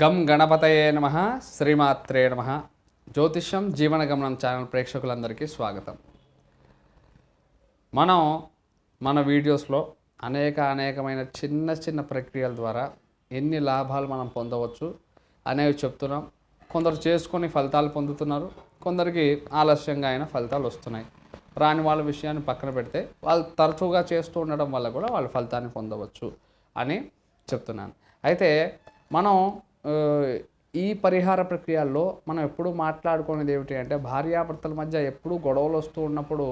గం గణపతయే నమ శ్రీమాత్రే నమ. జ్యోతిష్యం జీవన గమనం ఛానల్ ప్రేక్షకులందరికీ స్వాగతం. మనం మన వీడియోస్లో అనేక అనేకమైన చిన్న చిన్న ప్రక్రియల ద్వారా ఎన్ని లాభాలు మనం పొందవచ్చు అనేవి చెప్తున్నాం. కొందరు చేసుకొని ఫలితాలు పొందుతున్నారు. కొందరికి ఆలస్యంగా అయిన ఫలితాలు వస్తున్నాయి. రాని వాళ్ళ విషయాన్ని పక్కన పెడితే వాళ్ళు తరచుగా చేస్తూ ఉండడం వల్ల కూడా వాళ్ళు ఫలితాన్ని పొందవచ్చు అని చెప్తున్నాను. అయితే మనం ఈ పరిహార ప్రక్రియల్లో మనం ఎప్పుడు మాట్లాడుకునేది ఏమిటి అంటే భార్యాభర్తల మధ్య ఎప్పుడు గొడవలు వస్తూ ఉన్నప్పుడు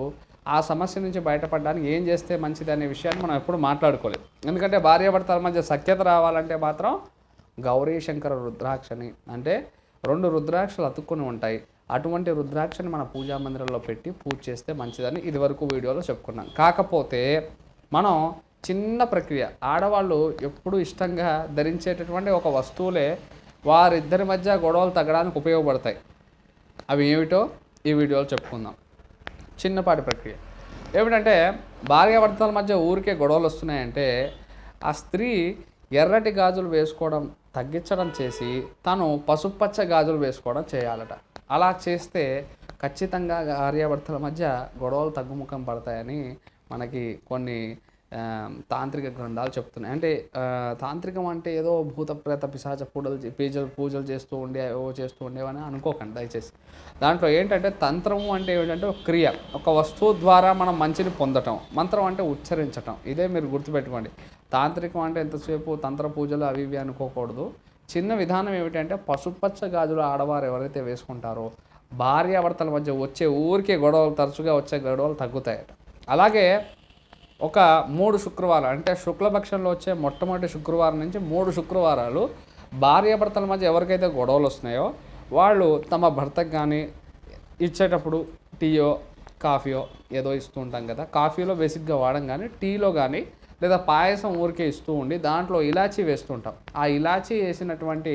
ఆ సమస్య నుంచి బయటపడడానికి ఏం చేస్తే మంచిది అనే విషయాన్ని మనం ఎప్పుడు మాట్లాడుకోలేదు. ఎందుకంటే భార్యాభర్తల మధ్య సఖ్యత రావాలంటే మాత్రం గౌరీ శంకర రుద్రాక్షని అంటే రెండు రుద్రాక్షలు అతుక్కుని ఉంటాయి. అటువంటి రుద్రాక్షని మన పూజా మందిరంలో పెట్టి పూజ చేస్తే మంచిదని ఇదివరకు వీడియోలో చెప్పుకున్నాం. కాకపోతే మనం చిన్న ప్రక్రియ. ఆడవాళ్ళు ఎప్పుడు ఇష్టంగా ధరించేటటువంటి ఒక వస్తువులే వారిద్దరి మధ్య గొడవలు తగ్గడానికి ఉపయోగపడతాయి. అవి ఏమిటో ఈ వీడియోలో చెప్పుకుందాం. చిన్నపాటి ప్రక్రియ. ఏమిటంటే భార్యాభర్తల మధ్య ఊరికే గొడవలు వస్తున్నాయంటే ఆ స్త్రీ ఎర్రటి గాజులు వేసుకోవడం తగ్గించడం చేసి తను పసుపచ్చ గాజులు వేసుకోవడం చేయాలట. అలా చేస్తే ఖచ్చితంగా భార్యాభర్తల మధ్య గొడవలు తగ్గుముఖం పడతాయని మనకి కొన్ని తాంత్రిక గ్రంథాలు చెప్తున్నాయి. అంటే తాంత్రికం అంటే ఏదో భూత ప్రేత పిశాచ పూజలు పీజలు పూజలు పూజలు చేస్తూ ఉండే ఏవో చేస్తూ ఉండేవని అనుకోకండి దయచేసి. దాంట్లో ఏంటంటే తంత్రము అంటే ఏంటంటే ఒక క్రియ. ఒక వస్తువు ద్వారా మనం మంచిని పొందటం. మంత్రం అంటే ఉచ్చరించటం. ఇదే మీరు గుర్తుపెట్టుకోండి. తాంత్రికం అంటే ఎంతసేపు తంత్ర పూజలు అవి ఇవి అనుకోకూడదు. చిన్న విధానం ఏమిటంటే పసుపచ్చ గాజులు ఆడవారు ఎవరైతే వేసుకుంటారో భార్యాభర్తల మధ్య వచ్చే ఊరికే గొడవలు తరచుగా వచ్చే గొడవలు తగ్గుతాయట. అలాగే ఒక మూడు శుక్రవారం అంటే శుక్లపక్షంలో వచ్చే మొట్టమొదటి శుక్రవారం నుంచి మూడు శుక్రవారాలు భార్యాభర్తల మధ్య ఎవరికైతే గొడవలు వస్తున్నాయో వాళ్ళు తమ భర్తకు కానీ ఇచ్చేటప్పుడు టీయో కాఫీయో ఏదో ఇస్తూ ఉంటాం కదా కాఫీలో బేసిక్గా వాడడం కానీ టీలో కానీ లేదా పాయసం ఊరికే ఇస్తూ ఉండి దాంట్లో ఇలాచీ వేస్తుంటాం. ఆ ఇలాచీ వేసినటువంటి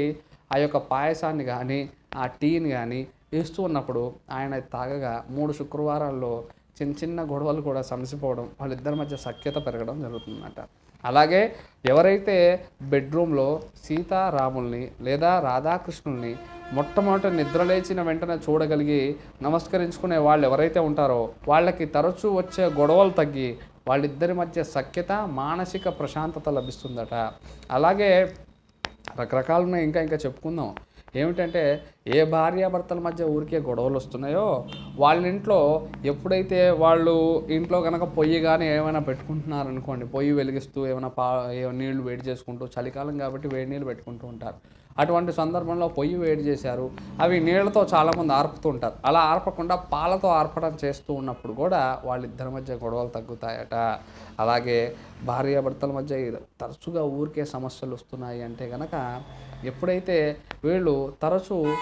ఆ యొక్క పాయసాన్ని కానీ ఆ టీని కానీ ఇస్తూ ఉన్నప్పుడు ఆయన తాగగా మూడు శుక్రవారాల్లో చిన్న చిన్న గొడవలు కూడా సమసిపోవడం వాళ్ళిద్దరి మధ్య సఖ్యత పెరగడం జరుగుతుందన్నమాట అలాగే ఎవరైతే బెడ్రూమ్లో సీతారాముల్ని లేదా రాధాకృష్ణుల్ని మొట్టమొదట నిద్రలేచిన వెంటనే చూడగలిగి నమస్కరించుకునే వాళ్ళు ఎవరైతే ఉంటారో వాళ్ళకి తరచూ వచ్చే గొడవలు తగ్గి వాళ్ళిద్దరి మధ్య సఖ్యత మానసిక ప్రశాంతత లభిస్తుందట. అలాగే రకరకాలు ఇంకా ఇంకా చెప్పుకుందాం. ఏమిటంటే ఏ భార్యాభర్తల మధ్య ఊరికే గొడవలు వస్తున్నాయో వాళ్ళ ఇంట్లో ఎప్పుడైతే వాళ్ళు ఇంట్లో కనుక పొయ్యి కానీ ఏమైనా పెట్టుకుంటున్నారు అనుకోండి పొయ్యి వెలిగిస్తూ ఏమైనా పా ఏ- నీళ్ళు వేడి చేసుకుంటూ చలికాలం కాబట్టి వేడి నీళ్ళు పెట్టుకుంటూ ఉంటారు. అటువంటి సందర్భంలో పొయ్యి వేడి చేశారు అవి నీళ్ళతో చాలామంది ఆర్పుతూ ఉంటారు. అలా ఆర్పకుండా పాలతో ఆర్పడం చేస్తూ ఉన్నప్పుడు కూడా వాళ్ళిద్దరి మధ్య గొడవలు తగ్గుతాయట. అలాగే భార్యాభర్తల మధ్య తరచుగా ఊరికే సమస్యలు వస్తున్నాయి అంటే కనుక ఎప్పుడైతే వీళ్ళు తరచూ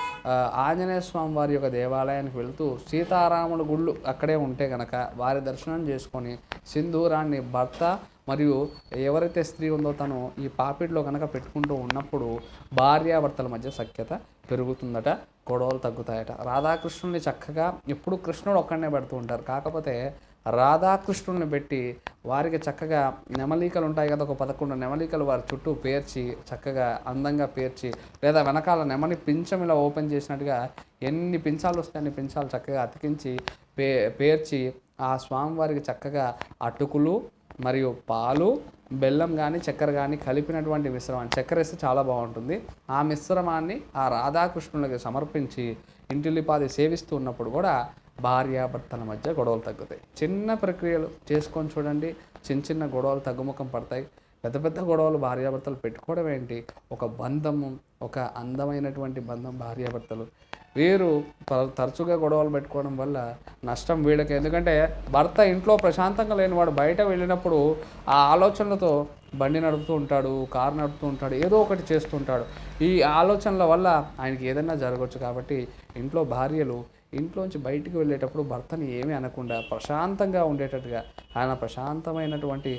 ఆంజనేయ స్వామి వారి యొక్క దేవాలయానికి వెళుతూ సీతారాముల గుళ్ళు అక్కడే ఉంటే కనుక వారి దర్శనం చేసుకొని సింధూరాన్ని భర్త మరియు ఎవరైతే స్త్రీ ఉందో తను ఈ పాపిడిలో కనుక పెట్టుకుంటూ ఉన్నప్పుడు భార్యాభర్తల మధ్య సఖ్యత పెరుగుతుందట గొడవలు తగ్గుతాయట. రాధాకృష్ణుల్ని చక్కగా ఎప్పుడు కృష్ణుడు ఒక్కడనే పెడుతూ ఉంటారు. కాకపోతే రాధాకృష్ణుల్ని పెట్టి వారికి చక్కగా నెమలికలు ఉంటాయి కదా ఒక పదకొండు నెమలికలు వారి చుట్టూ పేర్చి చక్కగా అందంగా పేర్చి లేదా వెనకాల నెమలి పింఛం ఇలా ఓపెన్ చేసినట్టుగా ఎన్ని పించాలు వస్తాయి అన్ని పించాలు చక్కగా అతికించి పే పేర్చి ఆ స్వామివారికి చక్కగా అటుకులు మరియు పాలు బెల్లం కానీ చక్కెర కానీ కలిపినటువంటి మిశ్రమాన్ని చక్కెర వేస్తే చాలా బాగుంటుంది. ఆ మిశ్రమాన్ని ఆ రాధాకృష్ణులకి సమర్పించి ఇంటిల్లిపాది సేవిస్తూ ఉన్నప్పుడు కూడా భార్యాభర్తల మధ్య గొడవలు తగ్గుతాయి. చిన్న ప్రక్రియలు చేసుకొని చూడండి చిన్న చిన్న గొడవలు తగ్గుముఖం పడతాయి. పెద్ద పెద్ద గొడవలు భార్యాభర్తలు పెట్టుకోవడం ఏంటి? ఒక బంధము ఒక అందమైనటువంటి బంధం భార్యాభర్తలు. వీరు తరచుగా గొడవలు పెట్టుకోవడం వల్ల నష్టం వీళ్ళకి. ఎందుకంటే భర్త ఇంట్లో ప్రశాంతంగా లేనివాడు బయట వెళ్ళినప్పుడు ఆ ఆలోచనలతో బండి నడుపుతూ ఉంటాడు కారు నడుపుతూ ఉంటాడు ఏదో ఒకటి చేస్తుంటాడు ఈ ఆలోచనల వల్ల ఆయనకి ఏదైనా జరగవచ్చు కాబట్టి ఇంట్లో భార్యలు ఇంట్లోంచి బయటికి వెళ్ళేటప్పుడు భర్తని ఏమీ అనకుండా ప్రశాంతంగా ఉండేటట్టుగా ఆయన ప్రశాంతమైనటువంటి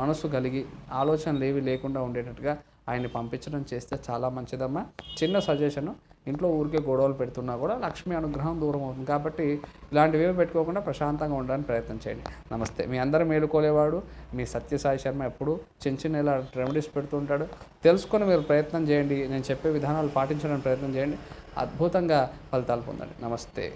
మనసు కలిగి ఆలోచనలు ఏవి లేకుండా ఉండేటట్టుగా ఆయన్ని పంపించడం చేస్తే చాలా మంచిదమ్మా. చిన్న సజెషను ఇంట్లో ఊరికే గొడవలు పెడుతున్నా కూడా లక్ష్మి అనుగ్రహం దూరం అవుతుంది కాబట్టి ఇలాంటివి ఏమి పెట్టుకోకుండా ప్రశాంతంగా ఉండడానికి ప్రయత్నం చేయండి. నమస్తే మీ అందరూ మేలుకోలేవాడు మీ సత్యసాయి శర్మ ఎప్పుడు చిన్న చిన్న ఇలా రెమెడీస్ పెడుతుంటాడు తెలుసుకొని మీరు ప్రయత్నం చేయండి నేను చెప్పే విధానాలు పాటించడానికి ప్రయత్నం చేయండి. అద్భుతంగా ఫలితాలు పొందండి. నమస్తే.